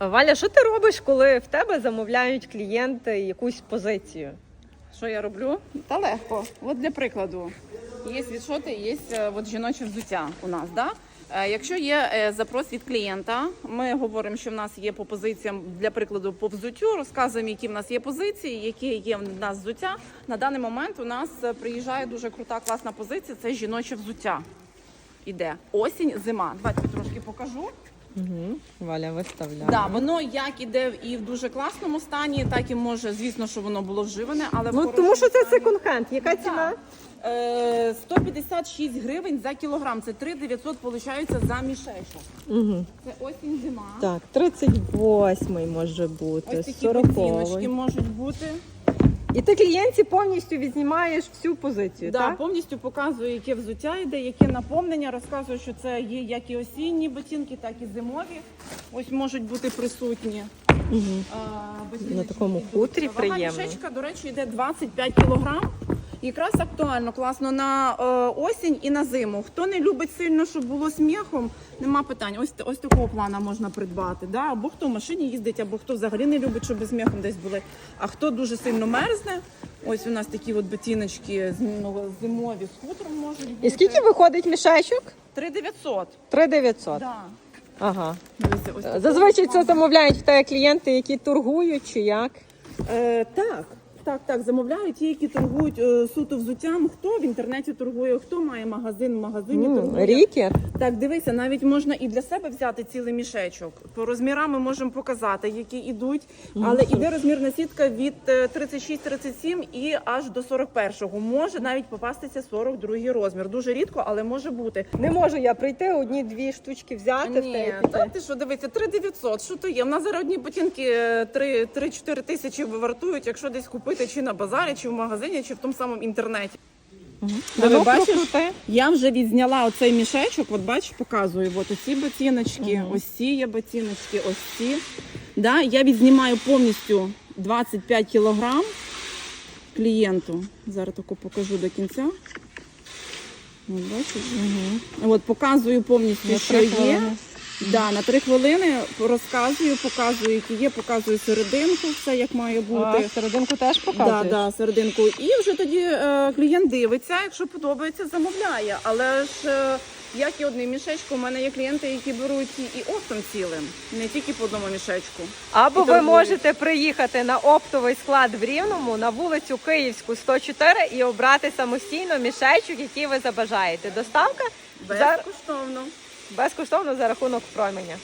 Валя, що ти робиш, коли в тебе замовляють клієнти якусь позицію? Що я роблю? Та легко. От для прикладу, є світшоти, є е, от жіноче взуття у нас. Да? Е, Якщо є е, запрос від клієнта, ми говоримо, що в нас є по позиціям для прикладу по взуттю, розказуємо, які в нас є позиції, які є в нас взуття. На даний момент у нас приїжджає дуже крута класна позиція. Це жіноче взуття. Іде осінь, зима. Давайте трошки покажу. Угу. Валя виставляє. Да, воно як іде і в дуже класному стані, так і може, звісно, що воно було вживане, але в Ну хорошому тому що це стані. секонд-хенд. Яка Ну, ціна? так. Е, 156 гривень за кілограм. Це 3900 виходить за мішечок. Угу. Це осінь зима. Так, 38 може бути, Ось такі 40 ботиночки можуть бути. І ти клієнтці повністю відзнімаєш всю позицію, Да, так? повністю показую, яке взуття йде, яке наповнення. Розказую, що це є як і осінні ботинки, так і зимові. Ось можуть бути присутні. Угу. А, На такому хутрі приємно. мішечка, до речі, йде 25 кілограм. Якраз актуально, класно на е, осінь і на зиму. Хто не любить сильно, щоб було сміхом, нема питань. Ось ось такого плана можна придбати. Да? Або хто в машині їздить, або хто взагалі не любить, щоб сміхом десь були. А хто дуже сильно мерзне, ось у нас такі от ботиночки зимові з хутром можуть бути. І скільки виходить мішечок? 3900. 3900. Да. Ага. Дивіться, ось Зазвичай це замовляють в тебе клієнти, які торгують чи як? Е, так, так, так, замовляють ті, які торгують е, суто взуттям. Хто в інтернеті торгує, хто має магазин в магазині М, торгує. Рікер. Так, дивися, навіть можна і для себе взяти цілий мішечок. По розмірам ми можемо показати, які йдуть. Але іде розмірна сітка від е, 36-37 і аж до 41-го. Може навіть попастися 42-й розмір. Дуже рідко, але може бути. Не можу я прийти одні-дві штучки взяти. Ні, та та ти що дивиться, 3900, що то є? В нас зараз одні ботинки е, 3-4 тисячі вартують, якщо десь купити чи на базарі, чи в магазині, чи в тому самому інтернеті. Диви, ну, бачиш? Я вже відзняла оцей мішечок, от бачиш, показую. От оці ботиночки, ось ці є ботиночки, ось ці. Да, я відзнімаю повністю 25 кілограм клієнту. Зараз таку покажу до кінця. От, бачиш? От показую повністю, На що є. Да, на три хвилини розказую, показую, які є, показую серединку, все як має бути. А, серединку теж Да, да, серединку. І вже тоді е, клієнт дивиться, якщо подобається, замовляє. Але ж е, як і одним мішечком, у мене є клієнти, які беруть і оптом цілим, не тільки по одному мішечку. Або І ви торгують. можете приїхати на оптовий склад в Рівному на вулицю Київську 104 і обрати самостійно мішечок, який ви забажаєте. Доставка за... Безкоштовно. Безкоштовно за рахунок променя.